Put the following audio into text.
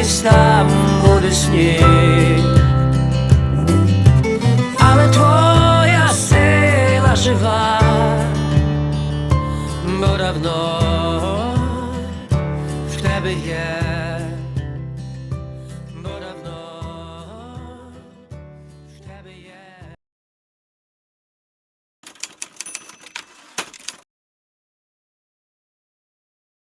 нехай десь там буде сніг, але твоя сила жива, бо давно в тебе є.